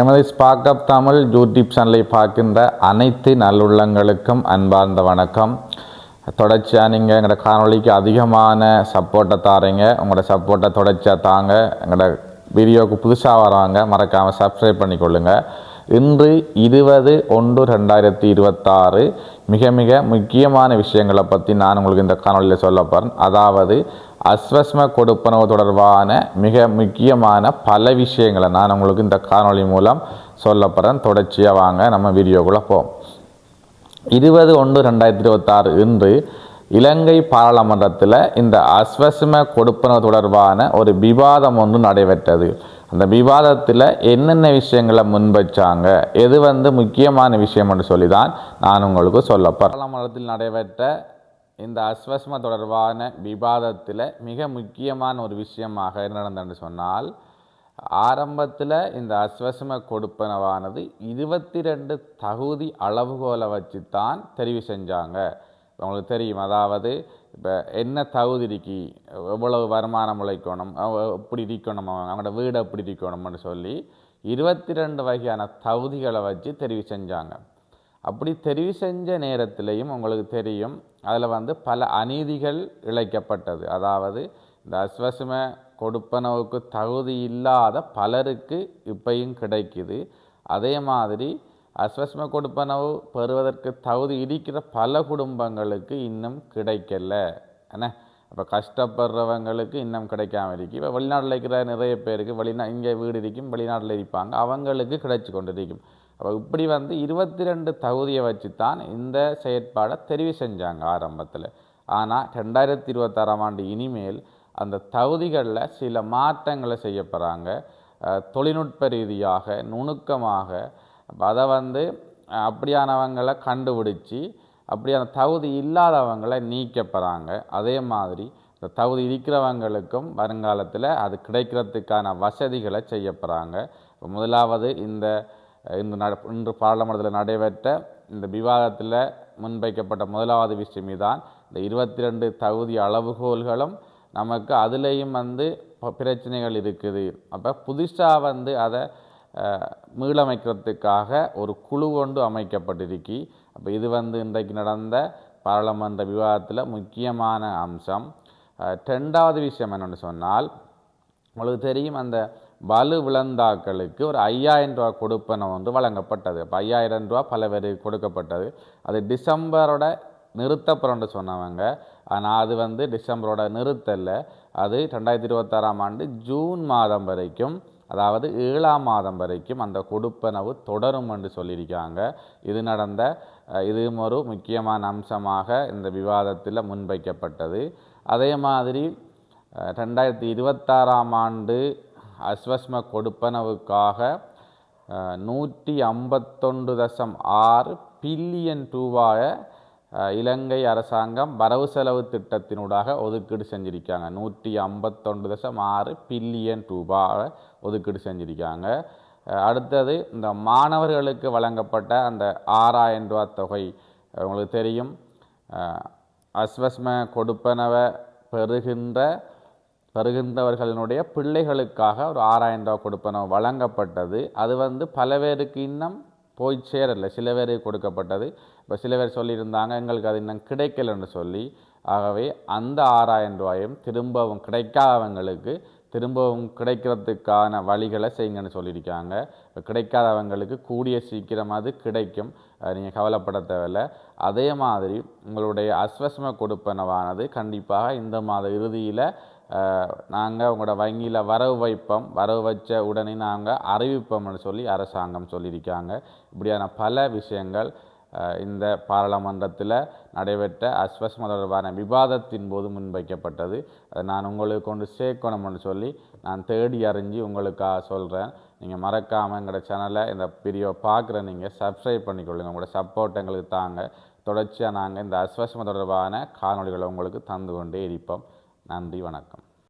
எமது ஸ்பாக் அப் தமிழ் யூடியூப் சேனலை பார்க்கின்ற அனைத்து நல்லுள்ளங்களுக்கும் அன்பார்ந்த வணக்கம். தொடர்ச்சியாக நீங்கள் எங்களோட காணொளிக்கு அதிகமான சப்போர்ட்டை தாரீங்க. உங்களோட சப்போர்ட்டை தொடர்ச்சியாக தாங்க. எங்களோட வீடியோவுக்கு புதுசாக வராங்க மறக்காமல் சப்ஸ்கிரைப் பண்ணிக்கொள்ளுங்க. இன்று இருபது ஒன்று ரெண்டாயிரத்தி இருபத்தாறு. மிக மிக முக்கியமான விஷயங்களை பற்றி நான் உங்களுக்கு இந்த காணொளியில் சொல்ல போகிறேன் அதாவது அஸ்வஸ்ம கொடுப்பனவு தொடர்பான மிக முக்கியமான பல விஷயங்களை நான் உங்களுக்கு இந்த காணொளி மூலம் சொல்லப்படுறேன் தொடர்ச்சியாக வாங்க நம்ம வீடியோக்குள்ளே போவோம். இருபது ஒன்று ரெண்டாயிரத்தி இருபத்தாறு இன்று இலங்கை பாராளுமன்றத்தில் இந்த அஸ்வஸ்ம கொடுப்பனவு தொடர்பான ஒரு விவாதம் ஒன்று நடைபெற்றது. அந்த விவாதத்தில் என்னென்ன விஷயங்களை முன்வச்சாங்க எது வந்து முக்கியமான விஷயம் என்று சொல்லி தான் நான் உங்களுக்கு சொல்ல பாராளுமன்றத்தில் நடைபெற்ற இந்த அஸ்வஸ்ம தொடர்பான விவாதத்தில் மிக முக்கியமான ஒரு விஷயமாக என்ன நடந்ததுன்னு சொன்னால் ஆரம்பத்தில் இந்த அஸ்வசம கொடுப்பனவானது இருபத்தி ரெண்டு தகுதி அளவுகோலை வச்சு தான் தெரிவு செஞ்சாங்க. உங்களுக்கு தெரியும். அதாவது இப்போ என்ன தகுதி இருக்கி? எவ்வளவு வருமானம் உழைக்கணும்? அவ- எப்படி இருக்கணும்? அவங்க அவங்களோட வீடு எப்படி இருக்கணும்னு சொல்லி இருபத்தி ரெண்டு வகையான தகுதிகளை வச்சு தெரிவு செஞ்சாங்க. அப்படி தெரிவு செஞ்ச நேரத்திலையும் உங்களுக்கு தெரியும் அதில் வந்து பல அநீதிகள் இழைக்கப்பட்டது. அதாவது இந்த அஸ்வசம கொடுப்பனவுக்கு தகுதி இல்லாத பலருக்கு இப்பையும் கிடைக்குது. அதே மாதிரி அஸ்வஸ்ம கொடுப்பனவு பெறுவதற்கு தகுதி இருக்கிற பல குடும்பங்களுக்கு இன்னும் கிடைக்கல. என்ன? அப்போ கஷ்டப்படுறவங்களுக்கு இன்னும் கிடைக்காம இருக்கு இப்போ வெளிநாட்டில் இருக்கிற நிறைய பேருக்கு வெளிநா இங்கே வீடு இருக்கும் வெளிநாட்டில் இருப்பாங்க அவங்களுக்கு கிடைச்சி கொண்டு இருக்கும். அப்போ இப்படி வந்து இருபத்தி ரெண்டு தகுதியை வச்சு தான் இந்த செயற்பாடை தெரிவு செஞ்சாங்க ஆரம்பத்தில். ஆனால் ரெண்டாயிரத்தி இருபத்தாறாம் ஆண்டு இனிமேல் அந்த தகுதிகளில் சில மாற்றங்களை செய்ய போகிறாங்க தொழில்நுட்ப ரீதியாக நுணுக்கமாக. அதை வந்து அப்படியானவங்களை கண்டுபிடிச்சி அப்படியான தகுதி இல்லாதவங்களை நீக்கப்படுறாங்க அதே மாதிரி இந்த தகுதி இருக்கிறவங்களுக்கும் வருங்காலத்தில் அது கிடைக்கிறதுக்கான வசதிகளை செய்யப்படுறாங்க முதலாவது இந்த இன்று நட இன்று பாராளுமன்றத்தில் நடைபெற்ற இந்த விவாதத்தில் முன்வைக்கப்பட்ட முதலாவது விஷயம் தான் இந்த இருபத்தி ரெண்டு தகுதி அளவுகோல்களும் நமக்கு அதுலேயும் வந்து பிரச்சனைகள் இருக்குது. அப்போ புதுசாக வந்து அதை மீளமைக்கிறதுக்காக ஒரு குழு கொண்டு அமைக்கப்பட்டிருக்கி. அப்போ இது வந்து இன்றைக்கு நடந்த பாராளுமன்ற விவாதத்தில் முக்கியமான அம்சம். ரெண்டாவது விஷயம் என்னென்னு சொன்னால் உங்களுக்கு தெரியும் அந்த வலு விளந்தாக்களுக்கு ஒரு ஐயாயிரம் ரூபா கொடுப்பன வந்து வழங்கப்பட்டது. அப்போ ஐயாயிரம் ரூபா பல பேருக்கு கொடுக்கப்பட்டது. அது டிசம்பரோட நிறுத்தப்புறம்னு சொன்னவங்க. ஆனால் அது வந்து டிசம்பரோட நிறுத்தலை அது ரெண்டாயிரத்தி இருபத்தாறாம் ஆண்டு ஜூன் மாதம் வரைக்கும் அதாவது ஏழாம் மாதம் வரைக்கும் அந்த கொடுப்பனவு தொடரும் என்று சொல்லியிருக்காங்க. இது நடந்த இது இதுவும் ஒரு முக்கியமான அம்சமாக இந்த விவாதத்தில் முன்வைக்கப்பட்டது. அதே மாதிரி ரெண்டாயிரத்தி இருபத்தாறாம் ஆண்டு அஸ்வஸ்ம கொடுப்பனவுக்காக நூற்றி ஐம்பத்தொன்று தசம் ஆறு பில்லியன் ரூபாயை இலங்கை அரசாங்கம் வரவு செலவு திட்டத்தினூடாக ஒதுக்கீடு செஞ்சுருக்காங்க. நூற்றி ஐம்பத்தொன்று தசம் ஆறு பில்லியன் ரூபாவை ஒதுக்கீடு செஞ்சுருக்காங்க. அடுத்தது இந்த மாணவர்களுக்கு வழங்கப்பட்ட அந்த ஆறாயிரம் ரூபா தொகை உங்களுக்கு தெரியும். அஸ்வஸ்ம கொடுப்பனவை பெறுகின்ற பெறுகின்றவர்களினுடைய பிள்ளைகளுக்காக ஒரு ஆறாயிரம் ரூபா கொடுப்பனவு வழங்கப்பட்டது. அது வந்து பல பேருக்கு இன்னும் போய் சேரலை. சில பேருக்கு கொடுக்கப்பட்டது. இப்போ சில பேர் சொல்லியிருந்தாங்க எங்களுக்கு அது இன்னும் கிடைக்கலன்னு சொல்லி. ஆகவே அந்த ஆறாயிரம் ரூபாயும் திரும்பவும் கிடைக்காதவங்களுக்கு திரும்பவும் கிடைக்கிறதுக்கான வழிகளை செய்யுங்கன்னு சொல்லியிருக்காங்க. இப்போ கிடைக்காதவங்களுக்கு கூடிய சீக்கிரம் அது கிடைக்கும். நீங்கள் கவலைப்பட தேவையில்லை. அதே மாதிரி உங்களுடைய அஸ்வஸ்ம கொடுப்பனவானது கண்டிப்பாக இந்த மாத இறுதியில் நாங்கள் உங்களோட வங்கியில் வரவு வைப்போம். வரவு வச்ச உடனே நாங்கள் அறிவிப்போம்னு சொல்லி அரசாங்கம் சொல்லியிருக்காங்க. இப்படியான பல விஷயங்கள் இந்த பாராளுமன்றத்தில் நடைபெற்ற அஸ்வஸ்ம தொடர்பான விவாதத்தின் போது முன்வைக்கப்பட்டது. அதை நான் உங்களுக்கு கொண்டு சேர்க்கணும்னு சொல்லி நான் தேடி அறிஞ்சு உங்களுக்காக சொல்கிறேன் நீங்கள் மறக்காமல் எங்களோட சேனலை இந்த வீடியோ பார்க்குற நீங்கள் சப்ஸ்கிரைப் பண்ணிக்கொள்ளுங்க. உங்களோட சப்போர்ட் எங்களுக்கு தாங்க. தொடர்ச்சியாக நாங்கள் இந்த அஸ்வஸ்ம தொடர்பான காணொலிகளை உங்களுக்கு தந்து கொண்டே இருப்போம். நன்றி வணக்கம்.